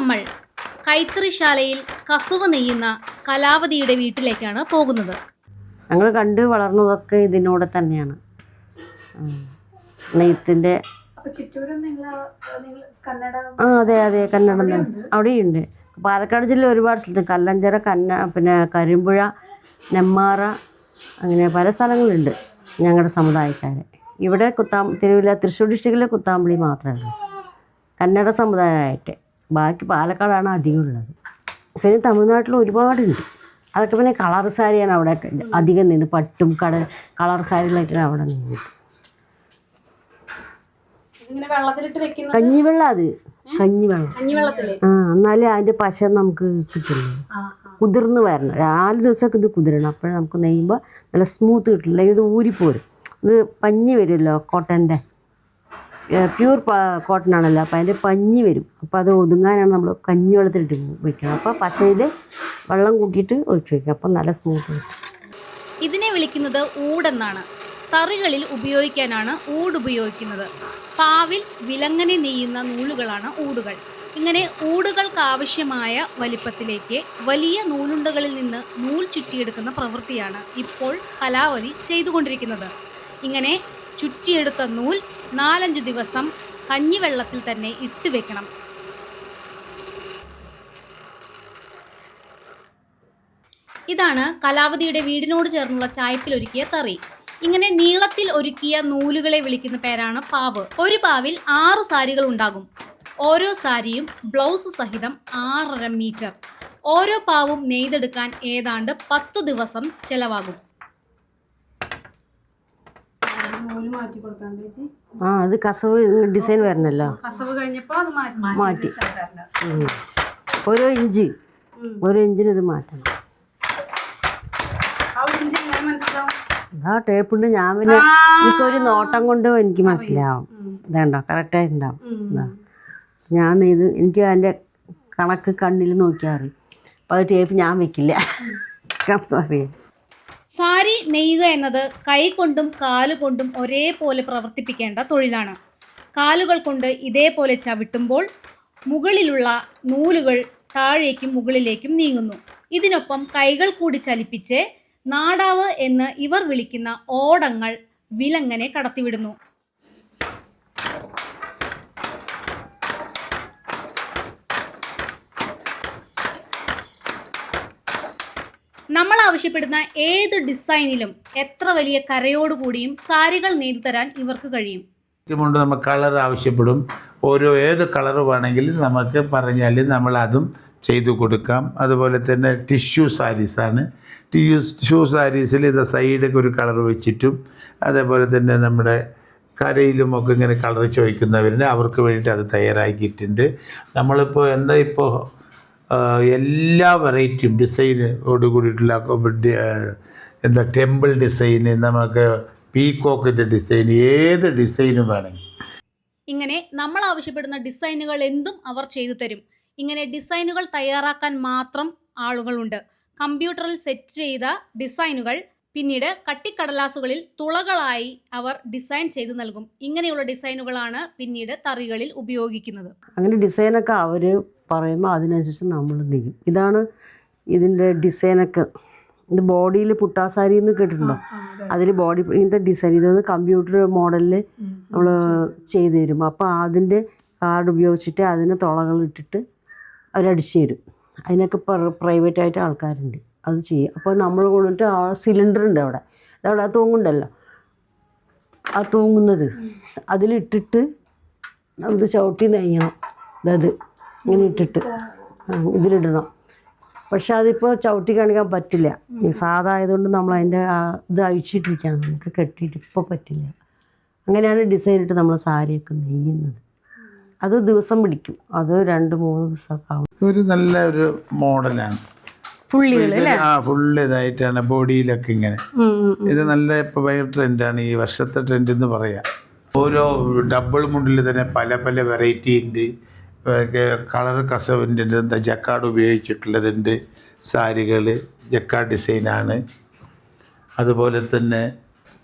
നമ്മൾ കൈത്തറിശാലയിൽ കസവ് നെയ്യുന്ന കലാവതിയുടെ വീട്ടിലേക്കാണ് പോകുന്നത്. ഞങ്ങൾ കണ്ട് വളർന്നതൊക്കെ ഇതിനോടെ തന്നെയാണ്. നെയ്ത്തിന്റെ നിങ്ങൾ നിങ്ങൾ കന്നഡ ആ അതെ അതെ കന്നഡ അവിടെയുണ്ട്? പാലക്കാട് ജില്ല ഒരുപാട് സ്ഥലത്ത്. കല്ലഞ്ചര കന്ന പിന്നെ കരിമ്പുഴ നെമ്മാറ അങ്ങനെ പല സ്ഥലങ്ങളുണ്ട് ഞങ്ങളുടെ സമുദായക്കാർ ഇവിടെ കുത്താം തിരുവില്ല തൃശ്ശൂർ ഡിസ്ട്രിക്റ്റിലെ കുത്താമ്പളി മാത്രമേ ഉള്ളൂ. കന്നഡ സമുദായമായിട്ട്. ബാക്കി പാലക്കാടാണ് അധികം ഉള്ളത്. പിന്നെ തമിഴ്നാട്ടിൽ ഒരുപാടുണ്ട്. അതൊക്കെ പിന്നെ കളർ സാരിയാണ് അവിടെ അധികം നിന്ന് പട്ടും കട കളർ സാരികളൊക്കെയാണ് അവിടെ നിന്നത് കഞ്ഞിവെള്ള അത്. കഞ്ഞിവെള്ളം. ആ എന്നാലേ അതിന്റെ പശ നമുക്ക് കിട്ടുള്ളൂ കുതിർന്ന് വരണം. നാല് ദിവസമൊക്കെ ഇത് കുതിരണം. അപ്പോഴേ നമുക്ക് നെയ്യുമ്പോൾ നല്ല സ്മൂത്ത് കിട്ടില്ല ഇത് ഊരിപ്പോരും. ഇത് പഞ്ഞി വരുമല്ലോ കോട്ടന്റെ പ്യൂർ കോട്ടൺ ആണല്ലോ. അപ്പോൾ അതിന്റെ പഞ്ഞി വരും. അപ്പോൾ അത് ഒതുങ്ങാനാണ് നമ്മൾ കഞ്ഞി വെള്ളത്തിലിട്ട് വയ്ക്കുന്നത് അപ്പോൾ പശയിൽ വെള്ളം കൂട്ടിയിട്ട് ഒഴിച്ച് വയ്ക്കും അപ്പം നല്ല സ്മൂത്ത് ഇതിനെ വിളിക്കുന്നത് ഊടെന്നാണ് തറികളിൽ ഉപയോഗിക്കാനാണ് ഊട് ഉപയോഗിക്കുന്നത്. പാവിൽ വിലങ്ങനെ നെയ്യുന്ന നൂലുകളാണ് ഊടുകൾ. ഇങ്ങനെ ഊടുകൾക്ക് ആവശ്യമായ വലിപ്പത്തിലേക്ക് വലിയ നൂലുണ്ടകളിൽ നിന്ന് നൂൽ ചുറ്റിയെടുക്കുന്ന പ്രവൃത്തിയാണ് ഇപ്പോൾ കലാവതി ചെയ്തുകൊണ്ടിരിക്കുന്നത്. ഇങ്ങനെ ചുറ്റിയെടുത്ത നൂൽ നാലഞ്ച് ദിവസം കഞ്ഞിവെള്ളത്തിൽ തന്നെ ഇട്ട് വെക്കണം. ഇതാണ് കലാവതിയുടെ വീടിനോട് ചേർന്നുള്ള ചായപ്പിൽ ഒരുക്കിയ തറി. ഇങ്ങനെ നീളത്തിൽ ഒരുക്കിയ നൂലുകളെ വിളിക്കുന്ന പേരാണ് പാവ്. ഒരു പാവിൽ ആറു സാരികൾ ഉണ്ടാകും. ഓരോ സാരിയും ബ്ലൗസ് സഹിതം ആറര മീറ്റർ. ഓരോ പാവും നെയ്തെടുക്കാൻ ഏതാണ്ട് പത്തു ദിവസം ചെലവാകും നൂൽ മാറ്റി കൊടുക്കാൻ ചേച്ചി ആ അത് കസവ് ഡിസൈൻ വരണല്ലോ. കസവ് കഴിഞ്ഞപ്പോ അത് മാറ്റി. ഓരോ ഇഞ്ച്. ഓരോ ഇഞ്ചിന് ഇത് മാറ്റണം. ആ ടേപ്പുണ്ട് ഞാൻ പിന്നെ എനിക്കൊരു നോട്ടം കൊണ്ട് എനിക്ക് മനസ്സിലാവും. ഇതേണ്ടോ കറക്റ്റായിട്ടുണ്ടാവും ഇതാ. ഞാൻ ഇത് എനിക്ക് അതിന്റെ കണക്ക് കണ്ണിൽ നോക്കിയാൽ അറിയും അപ്പോൾ അത് ടേപ്പ് ഞാൻ വെക്കില്ല. അറിയാം സാരി നെയ്യുക എന്നത് കൈ കൊണ്ടും കാലുകൊണ്ടും ഒരേപോലെ പ്രവർത്തിപ്പിക്കേണ്ട തൊഴിലാണ്. കാലുകൾ കൊണ്ട് ഇതേപോലെ ചവിട്ടുമ്പോൾ മുകളിലുള്ള നൂലുകൾ താഴേക്കും മുകളിലേക്കും നീങ്ങുന്നു. ഇതിനൊപ്പം കൈകൾ കൂടി ചലിപ്പിച്ച് നാടാവ് എന്ന് ഇവർ വിളിക്കുന്ന ഓടങ്ങൾ വിലങ്ങനെ കടത്തിവിടുന്നു. നമ്മൾ ആവശ്യപ്പെടുന്ന ഏത് ഡിസൈനിലും എത്ര വലിയ കരയോട് കൂടിയും സാരികൾ നെയ്തു തരാൻ ഇവർക്ക് കഴിയും. കൊണ്ട് നമുക്ക് കളർ ആവശ്യപ്പെടും. ഓരോ ഏത് കളർ വേണമെങ്കിലും നമുക്ക് പറഞ്ഞാൽ നമ്മൾ അതും ചെയ്തു കൊടുക്കാം. അതുപോലെ തന്നെ ടിഷ്യൂ സാരീസാണ് ടിഷ്യൂ സാരീസിൽ ഇത് സൈഡൊക്കെ ഒരു കളർ വെച്ചിട്ടും അതേപോലെ തന്നെ നമ്മുടെ കരയിലും ഒക്കെ ഇങ്ങനെ കളർ ചോദിക്കുന്നവരുണ്ട് അവർക്ക് വേണ്ടിയിട്ട് അത് തയ്യാറാക്കിയിട്ടുണ്ട്. നമ്മളിപ്പോൾ എന്താ ഇപ്പോൾ എല്ലാ വെറൈറ്റിയും ഡിസൈനോട് കൂടിയിട്ടുള്ള എന്താ ടെമ്പിൾ ഡിസൈന് നമുക്ക് പീകോക്കിന്റെ ഡിസൈൻ ഏത് ഡിസൈനും വേണമെങ്കിൽ ഇങ്ങനെ നമ്മൾ ആവശ്യപ്പെടുന്ന ഡിസൈനുകൾ എന്തും അവർ ചെയ്തു തരും. ഇങ്ങനെ ഡിസൈനുകൾ തയ്യാറാക്കാൻ മാത്രം ആളുകളുണ്ട്. കമ്പ്യൂട്ടറിൽ സെറ്റ് ചെയ്ത ഡിസൈനുകൾ പിന്നീട് കട്ടിക്കടലാസുകളിൽ തുളകളായി അവർ ഡിസൈൻ ചെയ്തു നൽകും. ഇങ്ങനെയുള്ള ഡിസൈനുകളാണ് പിന്നീട് തറികളിൽ ഉപയോഗിക്കുന്നത്. അങ്ങനെ ഡിസൈനൊക്കെ അവർ പറയുമ്പോൾ അതിനനുസരിച്ച് നമ്മൾ നെയ്യും ഇതാണ് ഇതിന്റെ ഡിസൈനൊക്കെ. ഇത് ബോഡിയിൽ പുട്ടാസാരി എന്ന് കേട്ടിട്ടുണ്ടോ അതിൽ ബോഡി ഇങ്ങനത്തെ ഡിസൈൻ. ഇതൊന്ന് കമ്പ്യൂട്ടർ മോഡലിൽ നമ്മൾ ചെയ്തു തരും. അപ്പോൾ അതിന്റെ കാർഡ് ഉപയോഗിച്ചിട്ട് അതിന് തുളകൾ ഇട്ടിട്ട് അവരടിച്ചു തരും. അതിനൊക്കെ പ്രൈവറ്റ് ആയിട്ട് ആൾക്കാരുണ്ട്. അത് ചെയ്യും. അപ്പോൾ നമ്മൾ കൊണ്ടിട്ട് ആ സിലിണ്ടർ ഉണ്ട് അവിടെ. അതവിടെ ആ തൂങ്ങുണ്ടല്ലോ ആ തൂങ്ങുന്നത്. അതിലിട്ടിട്ട് നമുക്ക് ചവിട്ടി നെയ്യണം. ഇതത്. ഇങ്ങനെ ഇട്ടിട്ട് ഇതിലിടണം. പക്ഷെ അതിപ്പോൾ ചവിട്ടി കാണിക്കാൻ പറ്റില്ല. ഈ സാധാ ആയതുകൊണ്ട് നമ്മൾ അതിന്റെ ആ ഇത് അഴിച്ചിട്ടിരിക്കുകയാണ്. നമുക്ക് കെട്ടിയിട്ട് ഇപ്പോൾ പറ്റില്ല. അങ്ങനെയാണ് ഡിസൈൻ ഇട്ട് നമ്മൾ സാരിയൊക്കെ നെയ്യുന്നത്. അത് ദിവസം പിടിക്കും. അത് രണ്ട് മൂന്ന് ദിവസമൊക്കെ ആവും. ഒരു നല്ല ഒരു മോഡലാണ് ആ ഫുള്ള് ഇതായിട്ടാണ് ബോഡിയിലൊക്കെ ഇങ്ങനെ. ഇത് നല്ല ഇപ്പൊ ഭയങ്കര ട്രെൻഡാണ്. ഈ വർഷത്തെ ട്രെൻഡ് എന്ന് പറയാ. ഓരോ ഡബിൾ മുണ്ടിൽ തന്നെ പല പല വെറൈറ്റി ഉണ്ട്. കളർ കസവിന്റെ എന്താ ജക്കാർഡ് ഉപയോഗിച്ചിട്ടുള്ളതുണ്ട് സാരികൾ ജക്കാട് ഡിസൈനാണ്. അതുപോലെ തന്നെ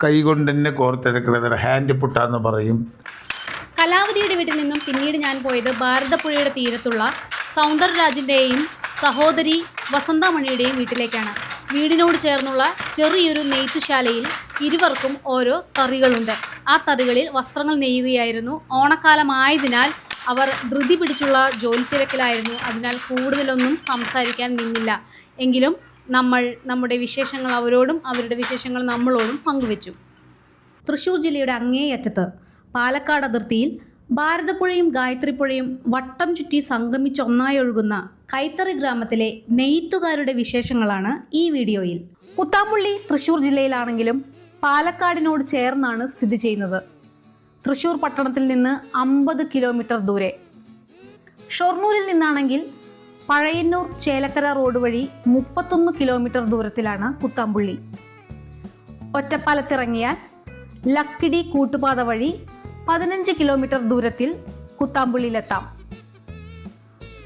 കൈകൊണ്ട് തന്നെ കോർത്തെടുക്കുന്നത് ഹാൻഡ് പുട്ടാന്ന് പറയും. കലാവതിയുടെ വീട്ടിൽ നിന്നും പിന്നീട് ഞാൻ പോയത് ഭാരതപ്പുഴയുടെ തീരത്തുള്ള സൗന്ദർരാജിന്റെയും സഹോദരി വസന്തമണിയുടെയും വീട്ടിലേക്കാണ്. വീടിനോട് ചേർന്നുള്ള ചെറിയൊരു നെയ്ത്തുശാലയിൽ ഇരുവർക്കും ഓരോ തറികളുണ്ട്. ആ തറികളിൽ വസ്ത്രങ്ങൾ നെയ്യുകയായിരുന്നു. ഓണക്കാലമായതിനാൽ അവർ ധൃതി പിടിച്ചുള്ള ജോലി തിരക്കിലായിരുന്നു. അതിനാൽ കൂടുതലൊന്നും സംസാരിക്കാൻ നിന്നില്ല. എങ്കിലും നമ്മൾ നമ്മുടെ വിശേഷങ്ങൾ അവരോടും അവരുടെ വിശേഷങ്ങൾ നമ്മളോടും പങ്കുവച്ചു. തൃശൂർ ജില്ലയുടെ അങ്ങേയറ്റത്ത് പാലക്കാട് അതിർത്തിയിൽ ഭാരതപ്പുഴയും ഗായത്രിപ്പുഴയും വട്ടം ചുറ്റി സംഗമിച്ച് ഒന്നായി ഒഴുകുന്ന കൈത്തറി ഗ്രാമത്തിലെ നെയ്ത്തുകാരുടെ വിശേഷങ്ങളാണ് ഈ വീഡിയോയിൽ. കുത്താമ്പുള്ളി തൃശൂർ ജില്ലയിലാണെങ്കിലും പാലക്കാടിനോട് ചേർന്നാണ് സ്ഥിതി ചെയ്യുന്നത്. തൃശൂർ പട്ടണത്തിൽ നിന്ന് അമ്പത് കിലോമീറ്റർ ദൂരെ. ഷൊർണൂരിൽ നിന്നാണെങ്കിൽ പഴയന്നൂർ ചേലക്കര റോഡ് വഴി മുപ്പത്തൊന്ന് കിലോമീറ്റർ ദൂരത്തിലാണ് കുത്താമ്പുള്ളി. ഒറ്റപ്പാലത്തിറങ്ങിയാൽ ലക്കിടി കൂട്ടുപാത വഴി പതിനഞ്ച് കിലോമീറ്റർ ദൂരത്തിൽ കുത്താമ്പുള്ളിയിലെത്താം.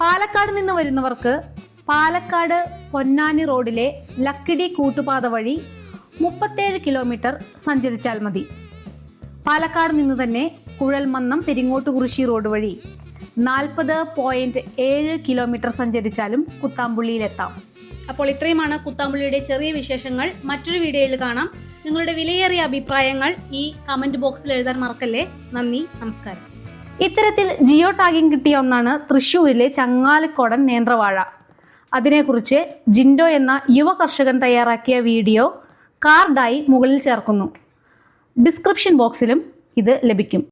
പാലക്കാട് നിന്ന് വരുന്നവർക്ക് പാലക്കാട് പൊന്നാനി റോഡിലെ ലക്കിടി കൂട്ടുപാത വഴി മുപ്പത്തേഴ് കിലോമീറ്റർ സഞ്ചരിച്ചാൽ മതി. പാലക്കാട് നിന്ന് തന്നെ കുഴൽമന്നം പെരിങ്ങോട്ടുകുറിശി റോഡ് വഴി. നാൽപ്പത് പോയിന്റ് ഏഴ് കിലോമീറ്റർ സഞ്ചരിച്ചാലും കുത്താമ്പുള്ളിയിലെത്താം. അപ്പോൾ ഇത്രയുമാണ് കുത്താമ്പുള്ളിയുടെ ചെറിയ വിശേഷങ്ങൾ. മറ്റൊരു വീഡിയോയിൽ കാണാം. നിങ്ങളുടെ വിലയേറിയ അഭിപ്രായങ്ങൾ ഈ കമന്റ് ബോക്സിൽ എഴുതാൻ മറക്കല്ലേ? നന്ദി നമസ്കാരം. ഇത്തരത്തിൽ ജിയോ ടാഗിംഗ് കിട്ടിയ ഒന്നാണ് തൃശ്ശൂരിലെ ചങ്ങാലിക്കോടൻ നേന്ത്രവാഴ. അതിനെക്കുറിച്ച് ജിൻഡോ എന്ന യുവ കർഷകൻ തയ്യാറാക്കിയ വീഡിയോ കാർഡായി മുകളിൽ ചേർക്കുന്നു. ഡിസ്ക്രിപ്ഷൻ ബോക്സിലും ഇത് ലഭിക്കും.